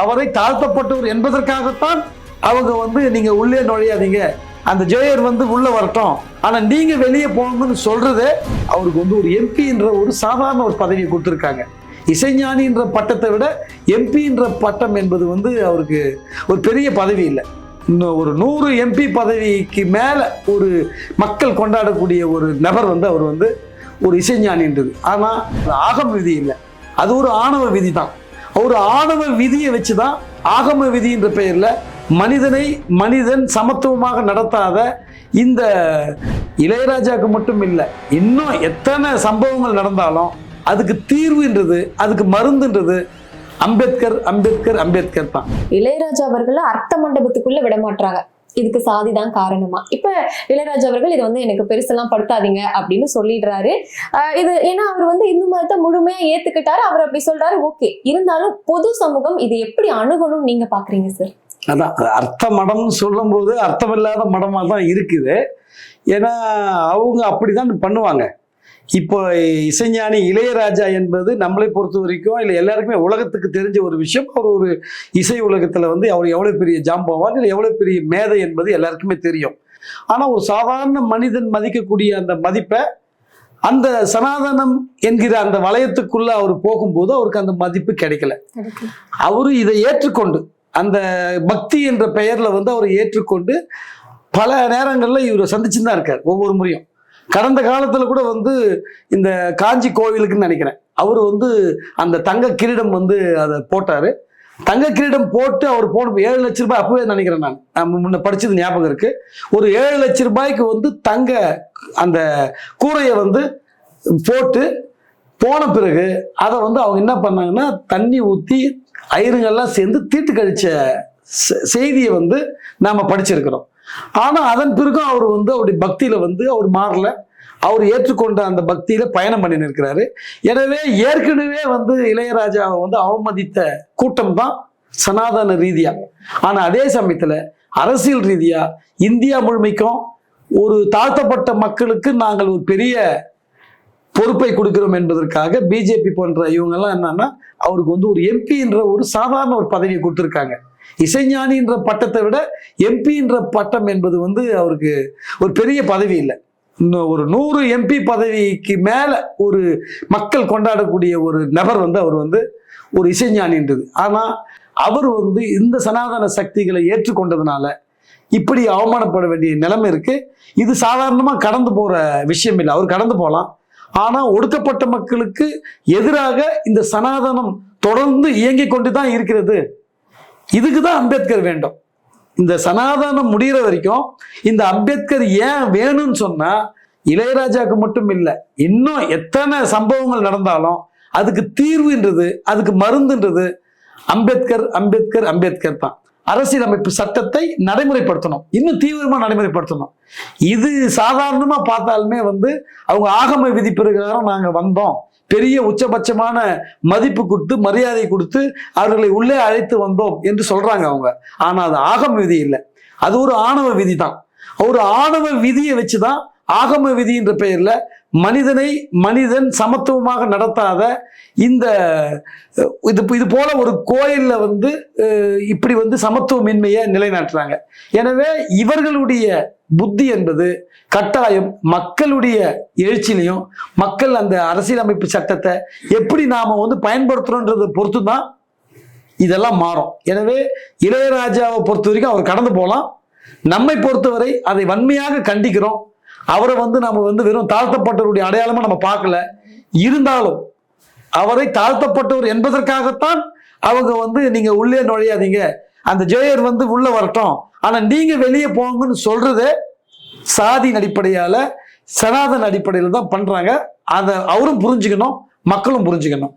அவரை தாழ்த்தப்பட்டவர் என்பதற்காகத்தான் அவங்க வந்து நீங்க உள்ளே நுழையாதீங்க. அந்த ஜெயர் வந்து உள்ள வரட்டும். ஆனா நீங்க வெளியே போகணும்னு சொல்றது அவருக்கு வந்து ஒரு எம்பின்ற ஒரு சாதாரண ஒரு பதவியை கொடுத்துருக்காங்க. இசைஞானின்ற பட்டத்தை விட எம்பின்ற பட்டம் என்பது வந்து அவருக்கு ஒரு பெரிய பதவி இல்லை. இன்னும் ஒரு நூறு எம்பி பதவிக்கு மேலே ஒரு மக்கள் கொண்டாடக்கூடிய ஒரு நபர் வந்து அவர் வந்து ஒரு இசைஞானின்றது. ஆனால் ஆகம் விதி இல்லை. அது ஒரு ஆணவ விதி தான். ஒரு ஆணவ விதியை வச்சு தான் ஆகம விதின்ற பெயரில் மனிதனை மனிதன் சமத்துவமாக நடத்தாத இந்த இளையராஜாவுக்கு மட்டும் இல்லை இன்னும் எத்தனை சம்பவங்கள் நடந்தாலும் அதுக்கு தீர்வுன்றது அதுக்கு மருந்துன்றது அம்பேத்கர் அம்பேத்கர் அம்பேத்கர் தான். இளையராஜா அவர்களை அர்த்த மண்டபத்துக்குள்ள விட மாட்டாங்க இதுக்கு சாதி தான் காரணமா. இப்ப இளையராஜா அவர்கள் இதை வந்து எனக்கு பெருசெல்லாம் படுத்தாதீங்க அப்படின்னு சொல்லிடுறாரு. இது ஏன்னா அவர் வந்து இந்து மதத்தை முழுமையா ஏத்துக்கிட்டாரு. அவர் அப்படி சொல்றாரு ஓகே. இருந்தாலும் பொது சமூகம் இது எப்படி அணுகணும் நீங்க பாக்குறீங்க சார் அதான் அர்த்த மடம்னு சொல்லும்போது அர்த்தமில்லாத மடமாக தான் இருக்குது. ஏன்னா அவங்க அப்படிதான் பண்ணுவாங்க. இப்போ இசைஞானி இளையராஜா என்பது நம்மளை பொறுத்த வரைக்கும் இல்லை எல்லாருக்குமே உலகத்துக்கு தெரிஞ்ச ஒரு விஷயம். அவர் ஒரு இசை உலகத்தில் வந்து அவர் எவ்வளோ பெரிய ஜாம்பவான் இல்லை எவ்வளோ பெரிய மேதை என்பது எல்லாருக்குமே தெரியும். ஆனால் ஒரு சாதாரண மனிதன் மதிக்கக்கூடிய அந்த மதிப்பை அந்த சனாதனம் என்கிற அந்த வளையத்துக்குள்ள அவர் போகும்போது அவருக்கு அந்த மதிப்பு கிடைக்கல. அவரு இதை ஏற்றுக்கொண்டு அந்த பக்தி என்ற பெயர்ல வந்து அவர் ஏற்றுக்கொண்டு பல நேரங்கள்ல இவர் சந்திச்சுன்னு தான் இருக்கார் ஒவ்வொரு முறையும். கடந்த காலத்துல கூட வந்து இந்த காஞ்சி கோவிலுக்குன்னு நினைக்கிறேன். அவர் வந்து அந்த தங்க கிரீடம் வந்து அதை போட்டாரு. தங்க கிரீடம் போட்டு அவர் போன ஏழு லட்ச ரூபாய் அப்பவே நினைக்கிறேன் நான். நம்ம முன்ன படிச்சது ஞாபகம் இருக்கு. ஒரு ஏழு லட்ச ரூபாய்க்கு வந்து தங்க அந்த கூரையை வந்து போட்டு போன பிறகு அதை வந்து அவங்க என்ன பண்ணாங்கன்னா தண்ணி ஊற்றி ஐருங்கெல்லாம் சேர்ந்து தீட்டு கழிச்ச செ- செய்தியை வந்து நாம் படிச்சிருக்கிறோம். ஆனால் அதன் பிறகும் அவர் வந்து அவருடைய பக்தியில் வந்து அவர் மாறல. அவர் ஏற்றுக்கொண்ட அந்த பக்தியில் பயணம் பண்ணி இருக்கிறாரு எனவே ஏற்கனவே வந்து இளையராஜாவை வந்து அவமதித்த கூட்டம் தான் சனாதன ரீதியாக ஆனால் அதே சமயத்தில் அரசியல் ரீதியாக இந்தியா முழுமைக்கும் ஒரு தாழ்த்தப்பட்ட மக்களுக்கு நாங்கள் ஒரு பெரிய பொறுப்பை கொடுக்கிறோம் என்பதற்காக பிஜேபி போன்ற இவங்கெல்லாம் என்னன்னா அவருக்கு வந்து ஒரு எம்பின்ற ஒரு சாதாரண ஒரு பதவியை கொடுத்துருக்காங்க. இசைஞானின்ற பட்டத்தை விட எம்பின்ற பட்டம் என்பது வந்து அவருக்கு ஒரு பெரிய பதவி இல்லை. இன்னும் ஒரு நூறு எம்பி பதவிக்கு மேலே ஒரு மக்கள் கொண்டாடக்கூடிய ஒரு நபர் வந்து அவர் வந்து ஒரு இசைஞானின்றது. ஆனால் அவர் வந்து இந்த சனாதன சக்திகளை ஏற்றுக்கொண்டதுனால இப்படி அவமானப்பட வேண்டிய நிலைமை இருக்குது இது சாதாரணமாக கடந்து போகிற விஷயம் இல்லை. அவர் கடந்து போகலாம். ஆனால் ஒடுக்கப்பட்ட மக்களுக்கு எதிராக இந்த சனாதனம் தொடர்ந்து இயங்கிக் கொண்டு தான் இருக்கிறது. இதுக்கு தான் அம்பேத்கர் வேண்டும். இந்த சனாதனம் முடிகிற வரைக்கும் இந்த அம்பேத்கர் ஏன் வேணும்னு சொன்னா இளையராஜாவுக்கு மட்டும் இல்லை இன்னும் எத்தனை சம்பவங்கள் நடந்தாலும் அதுக்கு தீர்வுன்றது அதுக்கு மருந்துன்றது அம்பேத்கர் அம்பேத்கர் அம்பேத்கர் தான். அரசியலமைப்பு சட்டத்தை நடைமுறைப்படுத்தணும். இன்னும் தீவிரமாக நடைமுறைப்படுத்தணும். இது சாதாரணமாக பார்த்தாலுமே வந்து அவங்க ஆகம விதி பிரகாரம் நாங்கள் வந்தோம். பெரிய உச்சபட்சமான மதிப்பு கொடுத்து மரியாதை கொடுத்து அவர்களை உள்ளே அழைத்து வந்தோம் என்று சொல்றாங்க அவங்க. ஆனா அது ஆகம் விதி இல்லை. அது ஒரு ஆணவ விதி தான் ஒரு ஆணவ விதியை வச்சுதான் ஆகம விதின்ற பெயரில் மனிதனை மனிதன் சமத்துவமாக நடத்தாத இந்த இது இது போல ஒரு கோயிலில் வந்து இப்படி வந்து சமத்துவமின்மையை நிலைநாட்டுறாங்க. எனவே இவர்களுடைய புத்தி என்பது கட்டாயம் மக்களுடைய எழுச்சியிலையும் மக்கள் அந்த அரசியலமைப்பு சட்டத்தை எப்படி நாம் வந்து பயன்படுத்துகிறோன்றதை பொறுத்து தான் இதெல்லாம் மாறும். எனவே இளையராஜாவை பொறுத்த வரைக்கும் அவர் கடந்து போகலாம். நம்மை பொறுத்தவரை அதை வன்மையாக கண்டிக்கிறோம். அவரை வந்து நம்ம வந்து வெறும் தாழ்த்தப்பட்டவருடைய அடையாளமா நம்ம பார்க்கல. இருந்தாலும் அவரை தாழ்த்தப்பட்டவர் என்பதற்காகத்தான் அவங்க வந்து நீங்க உள்ளே நுழையாதீங்க. அந்த ஜெயர் வந்து உள்ள வரட்டும். ஆனா நீங்க வெளியே போங்கன்னு சொல்றது சாதியின் அடிப்படையால சனாதன அடிப்படையில் தான் பண்றாங்க. அதை அவரும் புரிஞ்சுக்கணும் மக்களும் புரிஞ்சுக்கணும்.